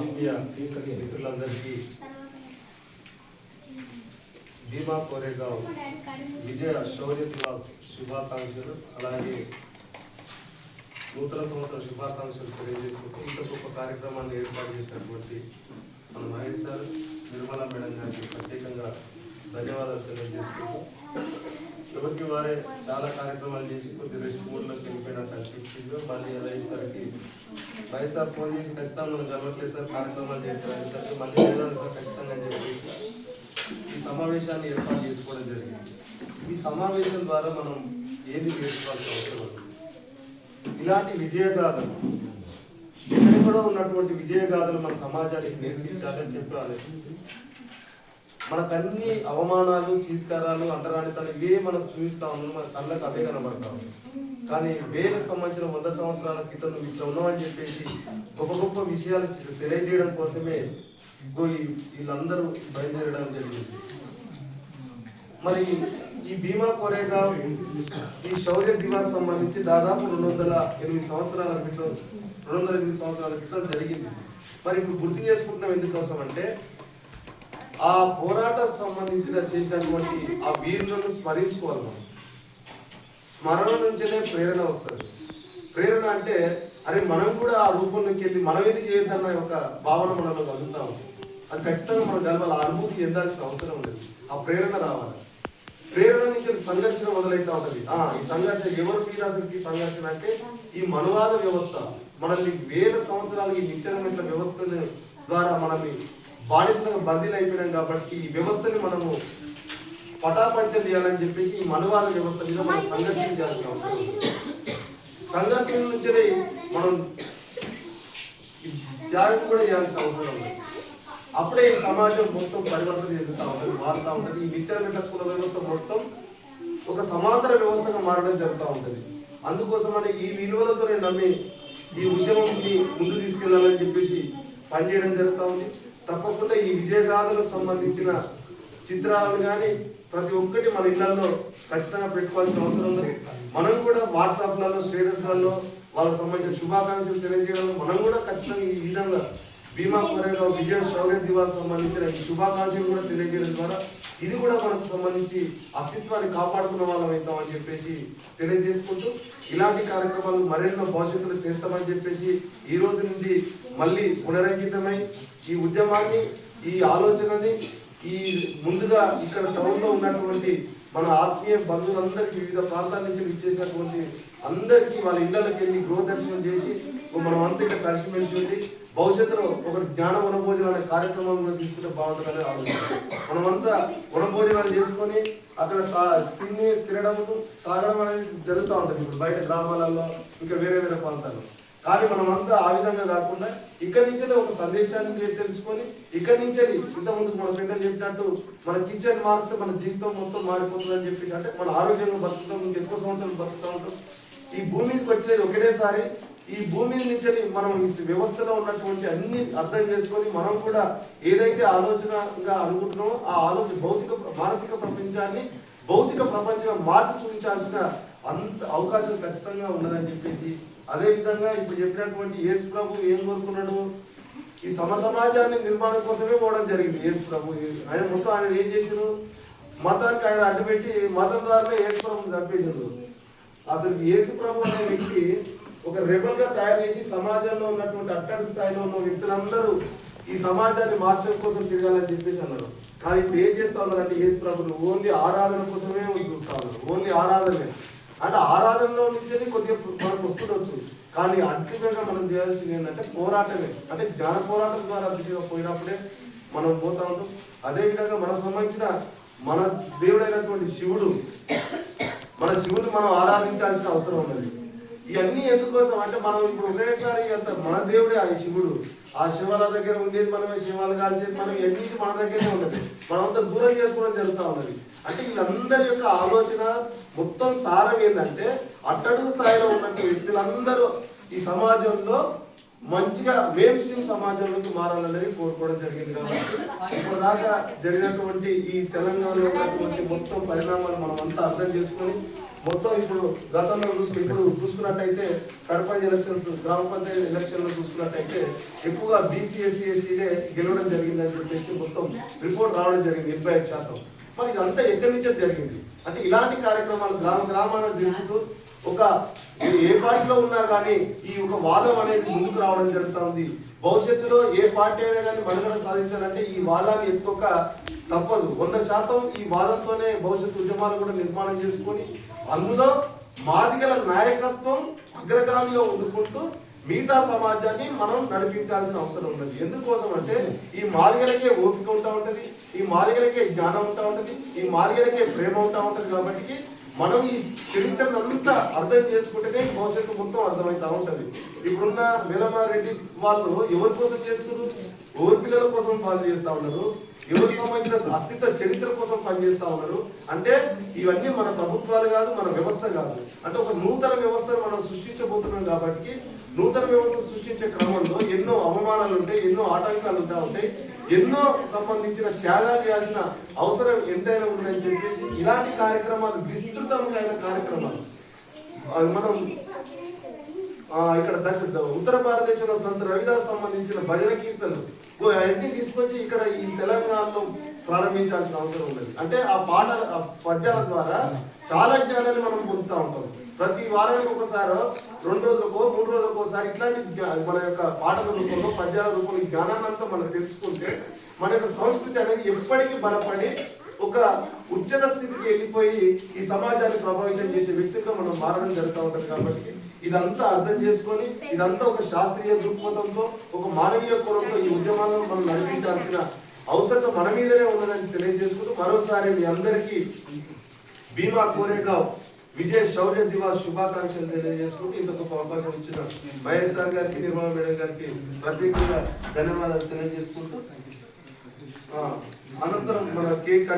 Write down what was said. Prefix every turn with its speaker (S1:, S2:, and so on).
S1: ఆత్మీయ మిత్రులందరికీ భీమా కోరేగావ్ విజయ శౌర్య దివాస్ శుభాకాంక్షలు అలాగే నూతన సంవత్సర శుభాకాంక్షలు తెలియజేసుకుంటూ ఇంత గొప్ప కార్యక్రమాన్ని ఏర్పాటు చేసినటువంటి మన మహేష్ సార్ నిర్మలా మేడం గారికి ప్రత్యేకంగా ధన్యవాదాలు తెలియజేసుకుంటూ ఎవరికి వారే చాలా కార్యక్రమాలు చేసి కొద్ది రెస్ట్ మూడ్లోకి వెళ్ళిపోయినట్టు అనిపించింది మళ్ళీ అలా అయ్యేసరికి మహేష్ సార్ ఫోన్ చేసి ఖచ్చితంగా మనం జరగట్లేదు సార్ కార్యక్రమాలు చేస్తారనేసరికి మళ్ళీ వెళ్ళాలి సార్ ఖచ్చితంగా అని చెప్పేసి ఈ సమావేశాన్ని ఏర్పాటు చేసుకోవడం జరిగింది. ఈ సమావేశం ద్వారా మనం ఏది చేసుకోవాల్సిన అవసరం ఇలాంటి విజయగాథలు ఎక్కడెక్కడో ఉన్నటువంటి విజయగాథలు మన సమాజానికి నేర్పించాలని చెప్పాలి మనకన్ని అవమానాలు చీత్కారాలు అంటరానితనం ఇవే మనకు చూపిస్తా ఉన్నాం మన కళ్ళకు అవే కనబడతా కానీ వేలకు సంబంధించిన వంద సంవత్సరాల క్రితం నువ్వు ఇట్లా ఉన్నావని చెప్పేసి గొప్ప గొప్ప విషయాలు తెలియజేయడం కోసమే ఇగో ఈ- వీళ్ళందరూ బయలుదేరడం జరిగింది. మరి ఈ భీమా కోరేగా ఈ శౌర్య దివాస్ సంబంధించి దాదాపు రెండు వందల ఎనిమిది సంవత్సరాల క్రితం రెండు వందల ఎనిమిది సంవత్సరాల క్రితం జరిగింది. మరి ఇప్పుడు గుర్తు చేసుకుంటున్నాం ఎందుకోసం అంటే ఆ పోరాట సంబంధించిన చేసినటువంటి ఆ వీరులను స్మరించుకోవాలి మనం. స్మరణ నుంచేనే ప్రేరణ వస్తుంది. ప్రేరణ అంటే అరే మనం కూడా ఆ రూపంలోకి వెళ్ళి మనం ఎందుకు చేయొద్దన్న ఒక భావన మనలో కలుగుతాము అది ఖచ్చితంగా మనం కలవాలి. ఆ అనుభూతి చెందాల్సిన అవసరం లేదు. ఆ ప్రేరణ రావాలి. ప్రేరణ నుంచి సంఘర్షణ మొదలైతా ఉంటుంది. ఆ ఈ సంఘర్షణ ఎవరు పీడాసరికి సంఘర్షణ అంటే ఈ మనువాద వ్యవస్థ. మనల్ని వేల సంవత్సరాలకి నిచ్చెన వ్యవస్థ వ్యవస్థల ద్వారా మనల్ని బానిసలుగా బందీలు అయిపోయినాం కాబట్టి ఈ వ్యవస్థని మనము పటాపంచం చేయాలని చెప్పేసి ఈ మనువాద వ్యవస్థ మీద మనం సంఘర్షించాల్సిన అవసరం సంఘర్షణ నుంచే మనం త్యాగం కూడా చేయాల్సిన అవసరం ఉంది. అప్పుడే ఈ సమాజం మొత్తం పరివర్తన జరుగుతూ ఉంటుంది మారుతూ ఉంటుంది. ఈ విచారణ కుల వ్యవస్థ మొత్తం ఒక సమాంతర వ్యవస్థగా మారడం జరుగుతూ ఉంటుంది. అందుకోసమని ఈ విలువలతో నేను నమ్మి ఈ ఉద్యమంని ముందు తీసుకెళ్ళాలని చెప్పేసి పనిచేయడం జరుగుతూ ఉంది. తప్పకుండా ఈ విజయగాథలకు సంబంధించిన చిత్రాలను కానీ ప్రతి ఒక్కటి మన ఇళ్ళలో ఖచ్చితంగా పెట్టుకోవాల్సిన అవసరం ఉంది. మనం కూడా వాట్సాప్లలో స్టేటస్లలో వాళ్ళకి సంబంధించిన శుభాకాంక్షలు తెలియజేయడం మనం కూడా ఖచ్చితంగా ఈ విధంగా భీమా కోరేగా విజయ శౌర్య దివాస్ సంబంధించిన శుభాకాంక్షలు కూడా తెలియజేయడం ద్వారా ఇది కూడా మనకు సంబంధించి అస్తిత్వాన్ని కాపాడుకున్న వాళ్ళం అవుతామని చెప్పేసి తెలియజేసుకుంటూ ఇలాంటి కార్యక్రమాలు మరెన్నో భవిష్యత్తులో చేస్తామని చెప్పేసి ఈ రోజు నుండి మళ్ళీ పునరంకితమై ఈ ఉద్యమాన్ని ఈ ఆలోచనని ఈ ముందుగా ఇక్కడ టౌన్లో ఉన్నటువంటి మన ఆత్మీయ బంధువులందరికీ వివిధ ప్రాంతాల నుంచి ఇచ్చేసినటువంటి అందరికీ వాళ్ళ ఇళ్ళకి వెళ్ళి గృహ దర్శనం చేసి మనం అంతా ఇక్కడ కలిసిమెలిసి ఉంది భవిష్యత్తులో ఒక జ్ఞాన వనభోజనం అనే కార్యక్రమం కూడా తీసుకుంటే బాగుంటుందని ఆలోచన మనమంతా వనభోజనాలు చేసుకొని అక్కడ తిని తినడం తాగడం అనేది జరుగుతూ ఉంటుంది. ఇప్పుడు బయట గ్రామాలలో ఇంకా వేరే వేరే ప్రాంతాల్లో. కానీ మనమంతా ఆ విధంగా కాకుండా ఇక్కడి నుంచే ఒక సందేశాన్ని మీరు తెలుసుకొని ఇక్కడి నుంచే ఇంతకుముందు మన పెద్దలు చెప్పినట్టు మన కిచెన్ మారితే మన జీవితం మొత్తం మారిపోతుంది అని చెప్పేసి అంటే మన ఆరోగ్యంగా బతుకుతాం ఇంకా ఎక్కువ సంవత్సరాలు బతుకుతూ ఉంటాం. ఈ భూమికి వచ్చేది ఒకటేసారి ఈ భూమి నుంచి మనం ఈ వ్యవస్థలో ఉన్నటువంటి అన్ని అర్థం చేసుకొని మనం కూడా ఏదైతే ఆలోచనగా అనుకుంటున్నామో ఆ ఆలోచన భౌతిక మానసిక ప్రపంచాన్ని భౌతిక ప్రపంచంగా మార్చి చూపించాల్సిన అంత అవకాశం ఖచ్చితంగా ఉన్నదని చెప్పేసి అదే విధంగా ఇప్పుడు చెప్పినటువంటి యేసు ప్రభు ఏం కోరుకున్నాడు? ఈ సమ సమాజాన్ని నిర్మాణం కోసమే పోవడం జరిగింది యేసు ప్రభు. ఆయన మొత్తం ఆయన ఏం చేసారు మతానికి ఆయన అడ్డుపెట్టి మతం ద్వారా యేసు ప్రభు చంపేసిండు అసలు యేసు ప్రభు అనే వ్యక్తి ఒక రెబల్గా తయారు చేసి సమాజంలో ఉన్నటువంటి అట్టడి స్థాయిలో ఉన్న వ్యక్తులందరూ ఈ సమాజాన్ని మార్చడం కోసం తిరగాలని చెప్పేసి అన్నారు. కానీ ఇప్పుడు ఏం చేస్తా ఉన్నారంటే యేసు ప్రభులు ఓన్లీ ఆరాధన కోసమే చూస్తా ఉన్నారు ఓన్లీ ఆరాధనే. అంటే ఆరాధనలో నుంచి కొద్దిగా మనకు వస్తుండొచ్చు కానీ అంతిమంగా మనం చేయాల్సింది ఏంటంటే పోరాటమే. అంటే జ్ఞాన పోరాటం ద్వారా దిశగా పోయినప్పుడే మనం పోతా ఉంటాం. అదే విధంగా మనకు సంబంధించిన మన దేవుడైనటువంటి శివుడు మన శివుడు మనం ఆరాధించాల్సిన అవసరం ఉన్నది. ఇవన్నీ ఎందుకోసం అంటే మనం ఇప్పుడు ఉండేసారి అంత మన దేవుడే ఆ శివుడు. ఆ శివాల దగ్గర ఉండేది మనమే శివాలు కాల్చేది మనం ఎన్నింటి మన దగ్గరనే ఉన్నది మనం అంతా దూరం చేసుకోవడం జరుగుతూ ఉన్నది. అంటే వీళ్ళందరి యొక్క ఆలోచన మొత్తం సారం ఏంటంటే అట్టడుగు స్థాయిలో ఉన్నట్టు వ్యక్తులందరూ ఈ సమాజంలో మంచిగా మెయిన్ స్ట్రీమ్ సమాజంలోకి మారాలనేది కోరుకోవడం జరిగింది కాబట్టి ఇప్పటిదాకా జరిగినటువంటి ఈ తెలంగాణలో ఉన్నటువంటి మొత్తం పరిణామాలు మనం అంతా అర్థం చేసుకొని మొత్తం ఇప్పుడు గతంలో చూసుకుని ఇప్పుడు చూసుకున్నట్టయితే సర్పంచ్ ఎలక్షన్స్ గ్రామ పంచాయతీ ఎలక్షన్లు చూసుకున్నట్టయితే ఎక్కువగా బీసీ ఎస్సీ ఎస్టీలే గెలవడం జరిగిందని చెప్పేసి మొత్తం రిపోర్ట్ రావడం జరిగింది ఎనభై ఐదు శాతం. మరి ఇదంతా ఎక్కడి నుంచో జరిగింది? అంటే ఇలాంటి కార్యక్రమాలు గ్రామ గ్రామాలను జరుగుతూ ఒక ఏ పార్టీలో ఉన్నా కానీ ఈ ఒక వాదం అనేది ముందుకు రావడం జరుగుతుంది. భవిష్యత్తులో ఏ పార్టీ అయినా కానీ మనుగడ సాధించాలంటే ఈ వాదాన్ని ఎత్తుకోక తప్పదు. వంద శాతం ఈ వాదంతోనే భవిష్యత్తు ఉద్యమాలు కూడా నిర్మాణం చేసుకొని అందులో మాదిగల నాయకత్వం అగ్రగామిలో ఉండుకుంటూ మిగతా సమాజాన్ని మనం నడిపించాల్సిన అవసరం ఉన్నది. ఎందుకోసం అంటే ఈ మాదిగలకే ఓపిక ఉంటా ఉంటది ఈ మాదిగలకే జ్ఞానం ఉంటా ఉంటది ఈ మాదిగలకే ప్రేమ ఉంటా ఉంటది కాబట్టి మనం ఈ చరిత్రను అంతా అర్థం చేసుకుంటేనే భవిష్యత్తు మొత్తం అర్థమవుతా ఉంటుంది. ఇప్పుడున్న వేలమారెడ్డి వాళ్ళు ఎవరి కోసం చేస్తున్నారు? ఎవరి పిల్లల కోసం పాలు చేస్తా ఉన్నారు. ఎవరికి సంబంధించిన అస్తిత్వ చరిత్ర కోసం పనిచేస్తా ఉన్నారు. అంటే ఇవన్నీ మన ప్రభుత్వాలు కాదు మన వ్యవస్థ కాదు. అంటే ఒక నూతన వ్యవస్థను మనం సృష్టించబోతున్నాం కాబట్టి నూతన వ్యవస్థ సృష్టించే క్రమంలో ఎన్నో ఉంటాయి ఎన్నో ఆటంకాలు ఉంటా ఉంటాయి. ఎన్నో సంబంధించిన త్యాగాలు చేయాల్సిన అవసరం ఎంతైనా ఉందని చెప్పేసి ఇలాంటి కార్యక్రమాలు విస్తృతమైన కార్యక్రమాలు. మనం ఇక్కడ దశ ఉత్తర భారతదేశంలో సంత రవిదాస్ సంబంధించిన భజన కీర్తనలు. ఓ తీసుకొచ్చి ఇక్కడ ఈ తెలంగాణలో ప్రారంభించాల్సిన అవసరం ఉండదు. అంటే ఆ పాటల ఆ పద్యాల ద్వారా చాలా జ్ఞానాన్ని మనం పొందుతూ ఉంటాం. ప్రతి వారానికి ఒకసారి రెండు రోజులకో మూడు రోజులకోసారి ఇట్లాంటి మన యొక్క పాటల రూపంలో పద్యాల రూపంలో జ్ఞానాన్ని అంతా మనం తెలుసుకుంటే మన యొక్క సంస్కృతి అనేది ఎప్పటికీ బలపడి ఒక ఉచ్చత స్థితికి వెళ్ళిపోయి ఈ సమాజాన్ని ప్రభావితం చేసే వ్యక్తిగా మనం మారడం జరుగుతూ ఉంటుంది కాబట్టి ఇదంతా అర్థం చేసుకొని ఇదంతా ఒక శాస్త్రీయ దృక్పథంతో ఒక మానవీయ కోణంలో ఈ ఉద్యమాలను మనం నడిపించాల్సిన అవసరం మన మీదనే ఉన్నదని తెలియజేసుకుంటూ మరోసారి మీ అందరికీ భీమా కోరేగావ్. విజయ్ శౌర్య దివాస్ శుభాకాంక్షలు తెలియజేసుకుంటూ ఇంత గొప్ప అవకాశం ఇచ్చిన వైఎస్ఆర్ గారికి నిర్మల మేడం గారికి ప్రత్యేకంగా ధన్యవాదాలు తెలియజేసుకుంటూ అనంతరం మన కేక్